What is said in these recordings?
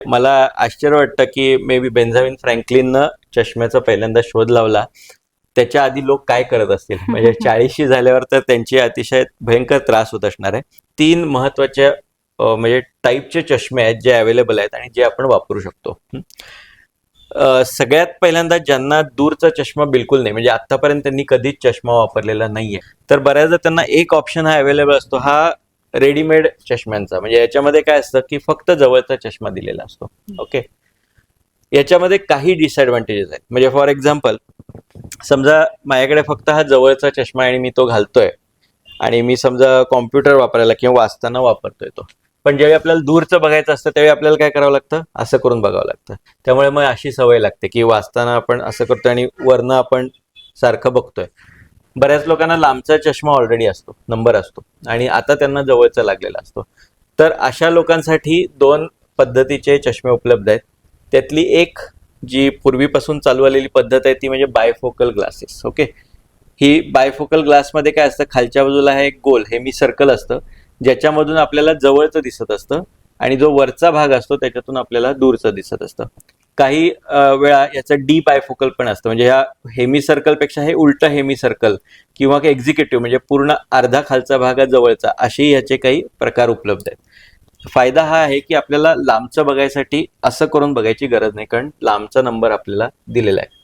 मला आश्चर्य वाटतं की मे बी बेंझामिन फ्रँकलिननं चष्म्याचा पहिल्यांदा शोध लावला. त्याच्या आधी लोक काय करत असतील? म्हणजे चाळीशी झाल्यावर तर त्यांची अतिशय भयंकर त्रास होत असणार आहे. तीन महत्त्वाच्या म्हणजे टाईपचे चष्मे आहेत जे अवेलेबल आहेत आणि जे आपण वापरू शकतो. सगळ्यात पहिल्यांदा ज्यांना दूरचा चष्मा बिलकुल नाही म्हणजे आतापर्यंत त्यांनी कधीच चष्मा वापरलेला नाहीये. तर बऱ्याचदा त्यांना एक ऑप्शन हा अवेलेबल असतो हा रेडीमेड चष्म्यांचा. म्हणजे याच्यामध्ये काय असतं की फक्त जवळचा चष्मा दिलेला असतो. ओके? याच्यामध्ये काही डिसएडव्हान्टेजेस आहेत. म्हणजे फॉर एक्झाम्पल समजा माझ्याकडे फक्त हा जवळचा चष्मा आणि मी तो घालतोय. आणि मी समजा कॉम्प्युटर वापरायला किंवा वाचताना वापरतोय तो. पण ज्यावेळी आपल्याला दूरचं बघायचं असतं त्यावेळी आपल्याला काय करावं लागतं? असं करून बघावं लागतं. त्यामुळे मग अशी सवय लागते की वाचताना आपण असं करतोय आणि वरनं आपण सारखं बघतोय. बऱ्याच लोकांना लांबचा चष्मा ऑलरेडी असतो नंबर असतो. आणि आता त्यांना जवळचा लागलेला असतो. तर अशा लोकांसाठी दोन पद्धतीचे चष्मे उपलब्ध आहेत. त्यातली एक जी पूर्वीपासून चालू आलेली पद्धत आहे ती म्हणजे बायफोकल ग्लासेस ओके ही बायफोकल ग्लासमध्ये काय असतं खालच्या बाजूला हे एक गोल हे मी सर्कल असतं ज्याच्यामधून आपल्याला जवळचं दिसत असतं आणि जो वरचा भाग असतो त्याच्यातून आपल्याला दूरचं दिसत असतं. काही वेळा याचं डी बायफोकल पण असतं. म्हणजे ह्या हेमी सर्कलपेक्षा हे उलटं हेमी सर्कल किंवा एक्झिक्युटिव्ह म्हणजे पूर्ण अर्धा खालचा भाग जवळचा असे ह्याचे काही प्रकार उपलब्ध आहेत. फायदा हा आहे की आपल्याला लांबचं बघायसाठी असं करून बघायची गरज नाही कारण लांबचा नंबर आपल्याला दिलेला आहे.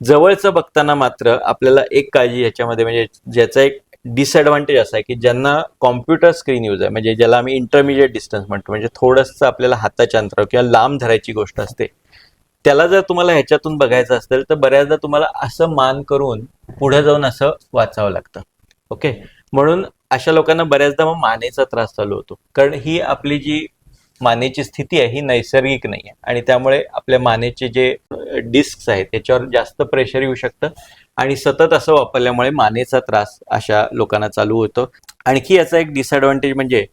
जवळचं बघताना मात्र आपल्याला एक काळजी याच्यामध्ये म्हणजे ज्याचा एक डिसएडव्हान्टेज असा आहे की ज्यांना कॉम्प्युटर स्क्रीन यूज आहे म्हणजे ज्याला आम्ही इंटरमिजिएट डिस्टन्स म्हणतो म्हणजे थोडंसं आपल्याला हाताच्या अंतरावर किंवा लांब धरायची गोष्ट असते त्याला जर तुम्हाला ह्याच्यातून बघायचं असेल तर बऱ्याचदा तुम्हाला असं मान करून पुढे जाऊन असं वाचावं लागतं. ओके म्हणून अशा लोकांना बऱ्याचदा मग मानेचा त्रास चालू होतो. कारण ही आपली जी मानेची स्थिती आहे ही नैसर्गिक नाही आहे आणि त्यामुळे आपल्या मानेचे जे डिस्क आहेत त्याच्यावर जास्त प्रेशर येऊ शकतं. आणि सतत असं वापरल्यामुळे मानेचा त्रास अशा लोकांना चालू होतो. आणखी याचा एक डिसएडव्हान्टेज म्हणजे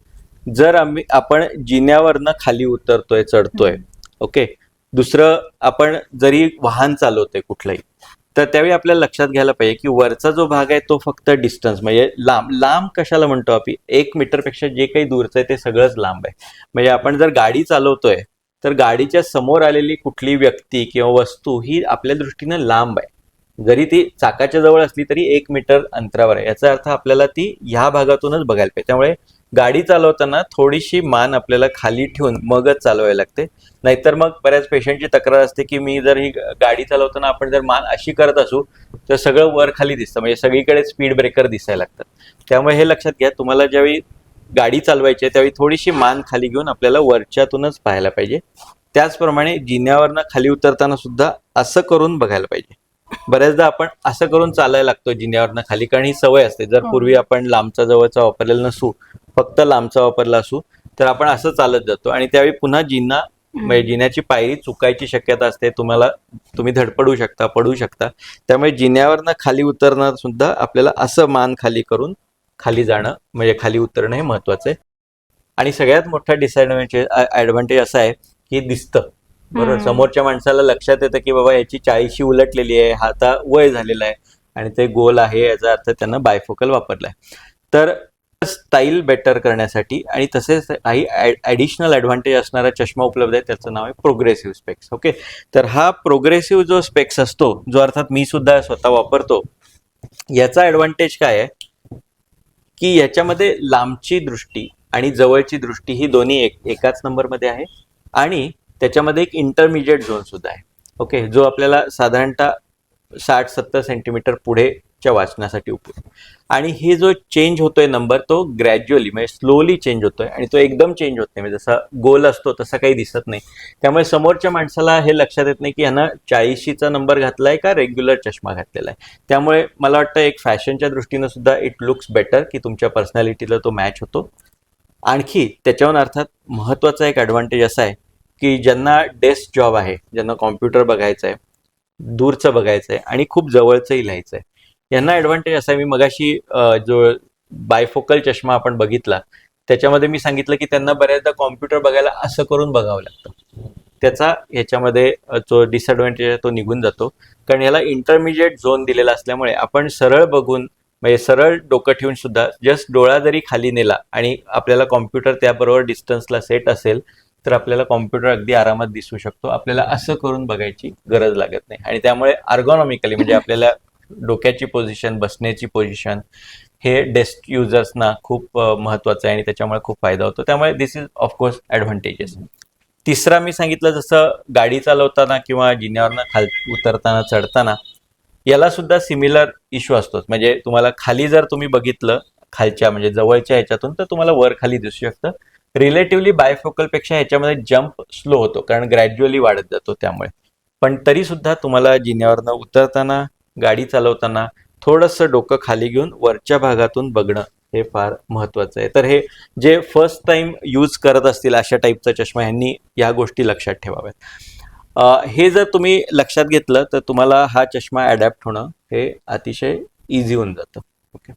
जर आम्ही आपण जिन्यावरनं खाली उतरतोय चढतोय ओके? दुसरं आपण जरी वाहन चालवतोय कुठलंही तर त्यावेळी आपल्याला लक्षात घ्यायला पाहिजे की वरचा जो भाग आहे तो फक्त डिस्टन्स म्हणजे लांब लांब कशाला म्हणतो आपण? एक मीटरपेक्षा जे काही दूरचं आहे ते सगळंच लांब आहे. म्हणजे आपण जर गाडी चालवतोय तर गाडीच्या समोर आलेली कुठली व्यक्ती किंवा वस्तू ही आपल्या दृष्टीनं लांब आहे. जरी ती चाकाच्या जवळ असली तरी एक मीटर अंतरावर आहे. याचा अर्थ आपल्याला ती ह्या भागातूनच बघायला पाहिजे. त्यामुळे गाडी चालवताना थोडीशी मान आपल्याला खाली ठेवून मगच चालवायला लागते. नाहीतर मग बऱ्याच पेशंटची तक्रार असते की मी जर ही गाडी चालवताना आपण जर मान अशी करत असू तर सगळं वर खाली दिसतं. म्हणजे सगळीकडे स्पीड ब्रेकर दिसायला लागतात. त्यामुळे हे लक्षात घ्या तुम्हाला ज्यावेळी गाडी चालवायची आहे त्यावेळी थोडीशी मान खाली घेऊन आपल्याला वरच्यातूनच पाहायला पाहिजे. त्याचप्रमाणे जिन्यावरनं खाली उतरताना सुद्धा असं करून बघायला पाहिजे. बऱ्याचदा आपण असं करून चालायला लागतो जिन्यावरनं खाली कारण ही सवय असते. जर हो. पूर्वी आपण लांबचा जवळचा वापरलेला नसू फक्त लांबचा वापरला असू तर आपण असं चालत जातो. आणि त्यावेळी पुन्हा जिन्ना म्हणजे जिन्याची पायरी चुकायची शक्यता असते तुम्हाला तुम्ही धडपडू शकता पडू शकता. त्यामुळे जिन्यावरनं खाली उतरणं सुद्धा आपल्याला असं मान खाली करून खाली जाणं म्हणजे खाली उतरणं हे महत्वाचं आहे. आणि सगळ्यात मोठा डिसएडव्हान्टेज ऍडव्हान्टेज असा आहे की दिसतं. बरोबर. समोरच्या माणसाला लक्षात येतं की बाबा याची चाळीशी उलटलेली आहे हा आता वय झालेला आहे आणि ते गोल आहे याचा अर्थ त्यांना बायफोकल वापरलाय. तर स्टाईल बेटर करण्यासाठी आणि तसेच काही ॲडिशनल ॲडव्हान्टेज असणारा चष्मा उपलब्ध आहे त्याचं नाव आहे प्रोग्रेसिव्ह स्पेक्स ओके तर हा प्रोग्रेसिव्ह जो स्पेक्स असतो जो अर्थात मी सुद्धा स्वतः वापरतो याचा ॲडव्हान्टेज काय आहे? की याच्यामध्ये लांबची दृष्टी आणि जवळची दृष्टी ही दोन्ही एक एकाच नंबरमध्ये आहे आणि त्याच्यामध्ये एक इंटरमिजिएट झोन सुद्धा आहे. ओके जो आपल्याला साधारणतः साठ सत्तर सेंटीमीटर पुढे च्या वाचनासाठी उपयोग. आणि हे जो चेंज होतोय नंबर तो ग्रॅज्युअली म्हणजे स्लोली चेंज होतोय आणि तो एकदम चेंज होत नाही. म्हणजे जसा गोल असतो तसा काही दिसत नाही. त्यामुळे समोरच्या माणसाला हे लक्षात येत नाही की ह्यानं चाळीशीचा नंबर घातलाय का रेग्युलर चष्मा घातलेला आहे. त्यामुळे मला वाटतं एक फॅशनच्या दृष्टीनं सुद्धा इट लुक्स बेटर की तुमच्या पर्सनॅलिटीला तो मॅच होतो. आणखी त्याच्यावर अर्थात महत्त्वाचा एक ॲडव्हान्टेज असा आहे की ज्यांना डेस्क जॉब आहे ज्यांना कॉम्प्युटर बघायचं आहे दूरचं बघायचं आहे आणि खूप जवळचंही लिहायचं आहे. यांना ॲडव्हान्टेज असा मी मगाशी जो बायफोकल चष्मा आपण बघितला त्याच्यामध्ये मी सांगितलं की त्यांना बऱ्याचदा कॉम्प्युटर बघायला असं करून बघावं लागतं. त्याचा ह्याच्यामध्ये जो डिसएडव्हान्टेज आहे तो निघून जातो. कारण याला इंटरमिजिएट झोन दिलेला असल्यामुळे आपण सरळ बघून म्हणजे सरळ डोकं ठेवून सुद्धा जस्ट डोळा जरी खाली नेला आणि आपल्याला कॉम्प्युटर त्याबरोबर डिस्टन्सला सेट असेल तर आपल्याला कॉम्प्युटर अगदी आरामात दिसू शकतो. आपल्याला असं करून बघायची गरज लागत नाही. आणि त्यामुळे आर्गॉनॉमिकली म्हणजे आपल्याला डोक्याची पोझिशन बसण्याची पोझिशन हे डेस्क युजर्सना खूप महत्वाचं आहे आणि त्याच्यामुळे खूप फायदा होतो. त्यामुळे दिस इज ऑफकोर्स ॲडव्हान्टेजेस तिसरा मी सांगितलं जसं गाडी चालवताना किंवा जिन्यावरनं खाल उतरताना चढताना याला सुद्धा सिमिलर इश्यू असतोच म्हणजे तुम्हाला खाली जर तुम्ही बघितलं खालच्या म्हणजे जवळच्या ह्याच्यातून तर तुम्हाला वर खाली दिसू शकतं. रिलेटिव्हली बायफोकलपेक्षा ह्याच्यामध्ये जम्प स्लो होतो कारण ग्रॅज्युअली वाढत जातो त्यामुळे. पण तरी सुद्धा तुम्हाला जिन्यावरनं उतरताना गाडी चालवताना थोडंसं डोकं खाली घेऊन वरच्या भागातून बघणं हे फार महत्वाचं आहे. तर हे जे फर्स्ट टाइम यूज करत असतील अशा टाईपचा चष्मा ह्यांनी या गोष्टी लक्षात ठेवाव्यात. हे जर तुम्ही लक्षात घेतलं तर तुम्हाला हा चष्मा अडॅप्ट होणं हे अतिशय इझी होऊन जातं. ओके